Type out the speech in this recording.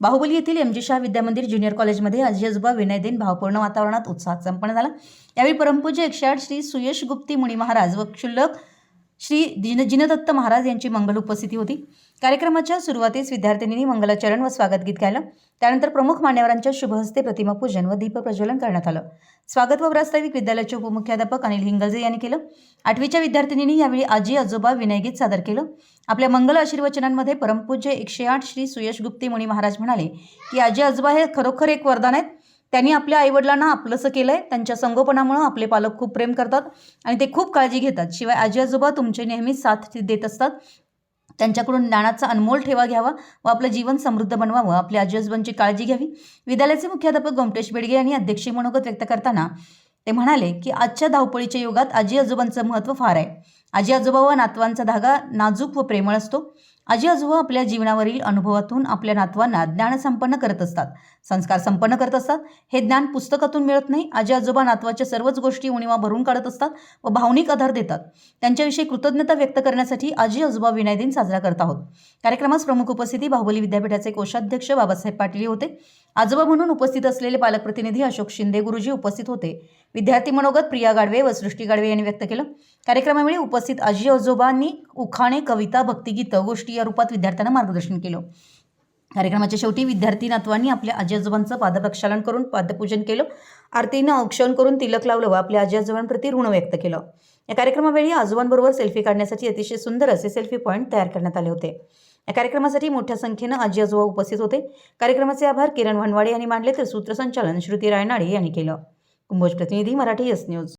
बाहुबली येथील M G Shah Vidyamandir junior कॉलेजमध्ये आजी आजोबा विनय दिन भावपूर्ण वातावरणात उत्साहात संपन्न झाला. यावेळी परमपूज्य एकशे आठ श्री सुयश गुप्ती मुनी महाराज व क्षुल्लक श्री जिन जिनदत्त महाराज यांची मंगल उपस्थिती होती. कार्यक्रमाच्या सुरुवातीस विद्यार्थिनींनी मंगलाचरण व स्वागत गीत गायलं. त्यानंतर प्रमुख मान्यवरांच्या शुभहस्ते प्रतिमा पूजन व दीप प्रज्वलन करण्यात आलं. स्वागत व प्रास्ताविक विद्यालयाचे उपमुख्याध्यापक अनिल हिंगलजे यांनी केलं. आठवीच्या विद्यार्थिनींनी यावेळी आजी आजोबा विनयगीत सादर केलं. आपल्या मंगल आशीर्वचनांमध्ये परमपूज्य एकशे आठ श्री सुयश गुप्ती मुनी महाराज म्हणाले की आजी आजोबा हे खरोखर एक वरदान आहेत. त्यांनी आपल्या आईवडिलांना आपलंसं केलं आहे त्यांच्या संगोपनामुळं आपले पालक खूप प्रेम करतात आणि ते खूप काळजी घेतात. शिवाय आजी आजोबा तुमचे नेहमी साथ देत असतात. त्यांच्याकडून ज्ञानाचा अनमोल ठेवा घ्यावा व आपलं जीवन समृद्ध बनवावं. आपल्या आजी आजोबांची काळजी घ्यावी. विद्यालयाचे मुख्याध्यापक गोमटेश बेडगे यांनी अध्यक्षीय मनोगत व्यक्त करताना ते म्हणाले की आजच्या धावपळीच्या युगात आजी आजोबांचं महत्त्व फार आहे. आजी आजोबा व नातवांचा धागा नाजूक व प्रेमळ असतो. आजी आजोबा आपल्या जीवनावरील अनुभवातून आपल्या नातवांना ज्ञान संपन्न करत असतात. संस्कार संपन्न करत असतात. हे ज्ञान पुस्तकातून मिळत नाही. आजी आजोबा नातवाच्या सर्वच गोष्टी उणीवा भरून काढत असतात व भावनिक आधार देतात. त्यांच्याविषयी कृतज्ञता व्यक्त करण्यासाठी आजी आजोबा विनय दिन साजरा करत आहोत. कार्यक्रमास प्रमुख उपस्थिती बाहुबली विद्यापीठाचे कोषाध्यक्ष बाबासाहेब पाटील होते. आजोबा म्हणून उपस्थित असलेले पालकप्रतिनिधी अशोक शिंदे गुरुजी उपस्थित होते. विद्यार्थी मनोगत प्रिया गाडवे व सृष्टी गाडवे यांनी व्यक्त केलं. कार्यक्रमावेळी उपस्थित आजी आजोबांनी उखाणे कविता भक्तिगीतं गोष्टी या रूपात विद्यार्थ्यांना मार्गदर्शन केलं. कार्यक्रमाच्या शेवटी विद्यार्थी नातवांनी आपल्या आजी आजोबांचं पादप्रक्षालन करून पादपूजन केलं. आरतीनं औक्षण करून तिलक लावलं व आपल्या आजी आजोबांप्रती ऋण व्यक्त केलं. या कार्यक्रमावेळी आजोबांबरोबर सेल्फी काढण्यासाठी अतिशय सुंदर असे सेल्फी पॉईंट तयार करण्यात आले होते. या कार्यक्रमासाठी मोठ्या संख्येनं आजी आजोबा उपस्थित होते. कार्यक्रमाचे आभार किरण भनवाडे यांनी मांडले तर सूत्रसंचालन श्रुती रायनाडे यांनी केलं. कुंभोज प्रतिनिधी मराठी एस न्यूज